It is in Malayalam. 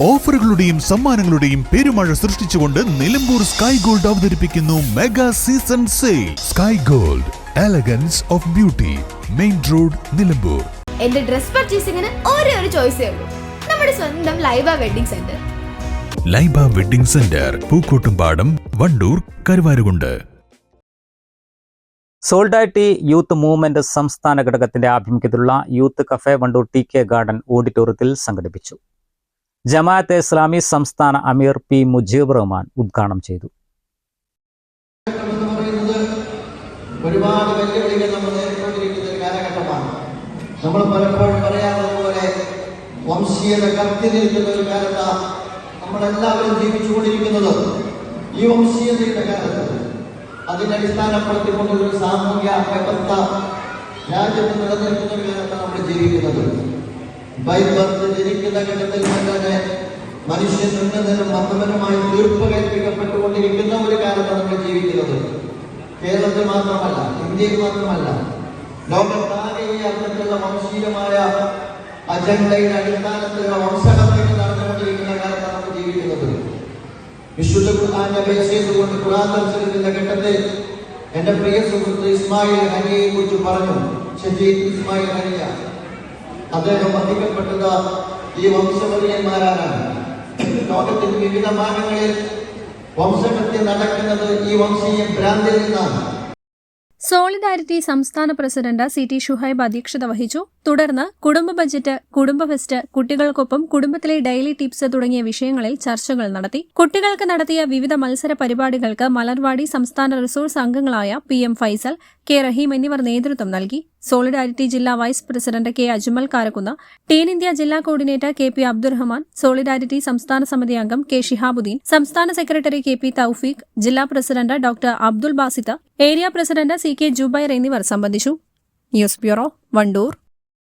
ഓഫറുകളുടെയും സമ്മാനങ്ങളുടെയും പെരുമഴ സൃഷ്ടിച്ചുകൊണ്ട് നിലമ്പൂർ സ്കൈ ഗോൾഡ് അവതരിപ്പിക്കുന്നു mega season sale. Sky gold elegance of beauty main road Nilambur. എന്റെ ഡ്രസ് പർച്ചേസിംഗിന് ഒരേ ഒരു ചോയ്സേ ഉള്ളൂ. നമ്മുടെ സ്വന്തം Laiba wedding centre. Laiba wedding centre Pookkottumpadam Wandoor Karuvarakundu. Solidarity youth movement സംസ്ഥാന ഘടകത്തിന്റെ ആഭിമുഖ്യത്തിലുള്ള youth cafe Wandoor T K garden ഓഡിറ്റോറിയത്തിൽ സംഘടിപ്പിച്ചു. ജമാഅത്തെ ഇസ്ലാമി സംസ്ഥാന അമീർ പി മുജീബ് റഹ്മാൻ ഉദ്ഘാടനം ചെയ്തു. ഒരുപാട് വെല്ലുവിളികൾ നമ്മൾ നേരിട്ടുകൊണ്ടിരിക്കുന്ന ഒരു നമ്മൾ പലപ്പോഴും പറയാറുള്ളതുപോലെ വംശീയത കത്തി നിൽക്കുന്ന ഒരു കാലത്താണ് നമ്മളെല്ലാവരും ജീവിച്ചുകൊണ്ടിരിക്കുന്നത്. ഈ വംശീയതയുടെ കാലത്ത് അതിനെ അടിസ്ഥാനപ്പെടുത്തിക്കൊണ്ടുള്ള ഒരു സാമൂഹ്യ വ്യവസ്ഥ രാജ്യത്ത് നിലനിൽക്കുന്ന ഒരു കാലത്താണ് നമ്മൾ ജീവിക്കുന്നത്. ബൈബർത്ത് ജനിക്കുന്ന ഘട്ടത്തിൽ തന്നെ മനുഷ്യൻ ഉന്നതനും തീർപ്പ് കൽപ്പിക്കപ്പെട്ടുകൊണ്ടിരിക്കുന്ന ഒരു കാലത്താണ് നമ്മൾ ജീവിക്കുന്നത്. കേരളത്തിൽ മാത്രമല്ല ഇന്ത്യയിൽ മാത്രമല്ല ലോകത്താകെ ഈ അർത്ഥത്തിലുള്ള വംശീയമായ അജണ്ടയുടെ അടിസ്ഥാനത്തിലുള്ള വംശഹത്യങ്ങൾ നടന്നുകൊണ്ടിരിക്കുന്ന കാലത്താണ് നമ്മൾ ജീവിക്കുന്നത്. വിശുദ്ധ ഖുർആാന്റെ ചെയ്തുകൊണ്ട് ഖുർആൻ ദർശനത്തിന്റെ ഘട്ടത്തിൽ എന്റെ പ്രിയ സുഹൃത്ത് ഇസ്മായിൽ ഹനിയെ കുറിച്ച് പറഞ്ഞു ഇസ്മായിൽ ഹനിയ അദ്ദേഹം വധിക്കപ്പെട്ടത് ഈ വംശപതിയന്മാരാണ് ലോകത്തിന്റെ വിവിധ ഭാഗങ്ങളിൽ വംശഹത്യ നടക്കുന്നത് ഈ വംശീയ ഭ്രാന്തിൽ നിന്നാണ്. സോളിഡാരിറ്റി സംസ്ഥാന പ്രസിഡന്റ് സി ടി ഷുഹൈബ് അധ്യക്ഷത വഹിച്ചു. തുടർന്ന് കുടുംബ ബജറ്റ് കുടുംബ ഫെസ്റ്റ് കുട്ടികൾക്കൊപ്പം കുടുംബത്തിലെ ഡെയിലി ടിപ്സ് തുടങ്ങിയ വിഷയങ്ങളിൽ ചർച്ചകൾ നടത്തി. കുട്ടികൾക്ക് നടത്തിയ വിവിധ മത്സര പരിപാടികൾക്ക് മലർവാടി സംസ്ഥാന റിസോഴ്സ് അംഗങ്ങളായ P M Faisal K Raheem എന്നിവർ നേതൃത്വം നൽകി. സോളിഡാരിറ്റി ജില്ലാ vice president K Ajmal Karakkunnu teen India ജില്ലാ coordinator K P Abdurahman solidarity സംസ്ഥാന സമിതി അംഗം കെ ഷിഹാബുദ്ദീൻ സംസ്ഥാന സെക്രട്ടറി കെ പി തൌഫീഖ് ജില്ലാ president doctor Abdul Basith area president C K Jubair എന്നിവർ സംബന്ധിച്ചു. News bureau Wandoor.